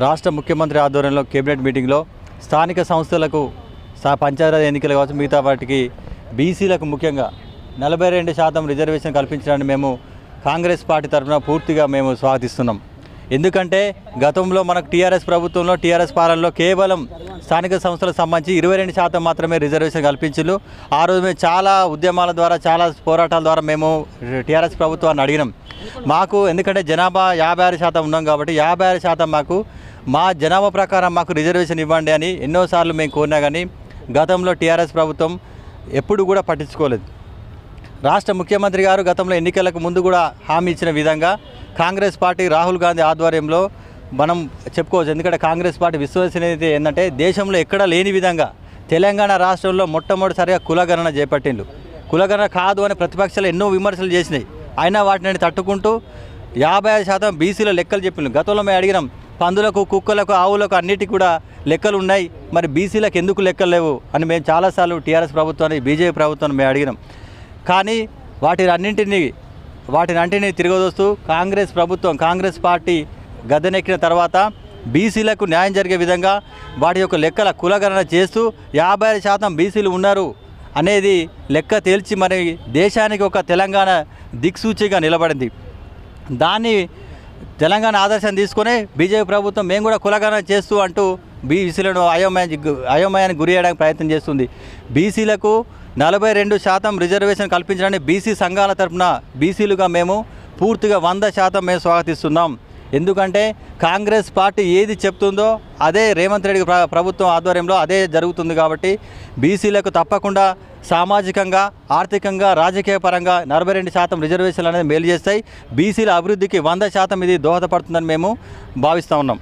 రాష్ట్ర ముఖ్యమంత్రి ఆధ్వర్యంలో కేబినెట్ మీటింగ్లో స్థానిక సంస్థలకు పంచాయతీ ఎన్నికలు కావచ్చు మిగతా వాటికి బీసీలకు ముఖ్యంగా నలభై రెండు శాతం రిజర్వేషన్ కల్పించడాన్ని మేము కాంగ్రెస్ పార్టీ తరఫున పూర్తిగా మేము స్వాగతిస్తున్నాం. ఎందుకంటే గతంలో మనకు టీఆర్ఎస్ ప్రభుత్వంలో టీఆర్ఎస్ పాలనలో కేవలం స్థానిక సంస్థలకు సంబంధించి ఇరవై రెండు శాతం మాత్రమే రిజర్వేషన్ కల్పించారు ఆ రోజు మేము చాలా ఉద్యమాల ద్వారా చాలా పోరాటాల ద్వారా మేము టీఆర్ఎస్ ప్రభుత్వాన్ని అడిగినాం. మాకు ఎందుకంటే జనాభా యాభై ఆరు శాతం ఉన్నాం కాబట్టి యాభై ఆరు శాతం మాకు మా జనాభా ప్రకారం మాకు రిజర్వేషన్ ఇవ్వండి అని ఎన్నోసార్లు మేము కోరినా కానీ గతంలో టీఆర్ఎస్ ప్రభుత్వం ఎప్పుడు కూడా పట్టించుకోలేదు. రాష్ట్ర ముఖ్యమంత్రి గారు గతంలో ఎన్నికలకు ముందు కూడా హామీ ఇచ్చిన విధంగా కాంగ్రెస్ పార్టీ రాహుల్ గాంధీ ఆధ్వర్యంలో మనం చెప్పుకోవచ్చు. ఎందుకంటే కాంగ్రెస్ పార్టీ విశ్వసనీయత ఏంటంటే దేశంలో ఎక్కడా లేని విధంగా తెలంగాణ రాష్ట్రంలో మొట్టమొదటిసారిగా కులగణన చేపట్టిండు కులగణన కాదు అని ప్రతిపక్షాలు ఎన్నో విమర్శలు చేసినాయి. అయినా వాటిని తట్టుకుంటూ యాభై ఐదు శాతం బీసీల లెక్కలు చెప్పిండు గతంలో మేము అడిగినాం పందులకు కుక్కలకు ఆవులకు అన్నిటికీ కూడా లెక్కలు ఉన్నాయి. మరి బీసీలకు ఎందుకు లెక్కలు లేవు అని మేము చాలాసార్లు టీఆర్ఎస్ ప్రభుత్వాన్ని బీజేపీ ప్రభుత్వాన్ని మేము అడిగినాం. కానీ వాటిని అన్నింటినీ వాటిని అంటిని తిరగదోస్తూ కాంగ్రెస్ ప్రభుత్వం కాంగ్రెస్ పార్టీ గద్దెనెక్కిన తర్వాత బీసీలకు న్యాయం జరిగే విధంగా వాటి యొక్క లెక్కల కులగణన చేస్తూ యాభై శాతం బీసీలు ఉన్నారు. అనేది లెక్క తేల్చి మరి దేశానికి ఒక తెలంగాణ దిక్సూచిగా నిలబడింది. దాన్ని తెలంగాణ ఆదర్శం తీసుకొని బీజేపీ ప్రభుత్వం మేము కూడా కులగానం చేస్తూ అంటూ బీసీలను అయోమయ అయోమయానికి గురి చేయడానికి ప్రయత్నం చేస్తుంది. బీసీలకు నలభై రెండు శాతం రిజర్వేషన్ కల్పించడానికి బీసీ సంఘాల తరఫున బీసీలుగా మేము పూర్తిగా వంద శాతం మేము స్వాగతిస్తున్నాం. ఎందుకంటే కాంగ్రెస్ పార్టీ ఏది చెప్తుందో అదే రేవంత్ రెడ్డి ప్ర- ప్రభుత్వం ఆధ్వర్యంలో అదే జరుగుతుంది కాబట్టి బీసీలకు తప్పకుండా సామాజికంగా ఆర్థికంగా రాజకీయ పరంగా నలభై రెండు శాతం రిజర్వేషన్లు అనేది మేలు చేస్తాయి. బీసీల అభివృద్ధికి వంద శాతం ఇది దోహదపడుతుందని మేము భావిస్తూ ఉన్నాం.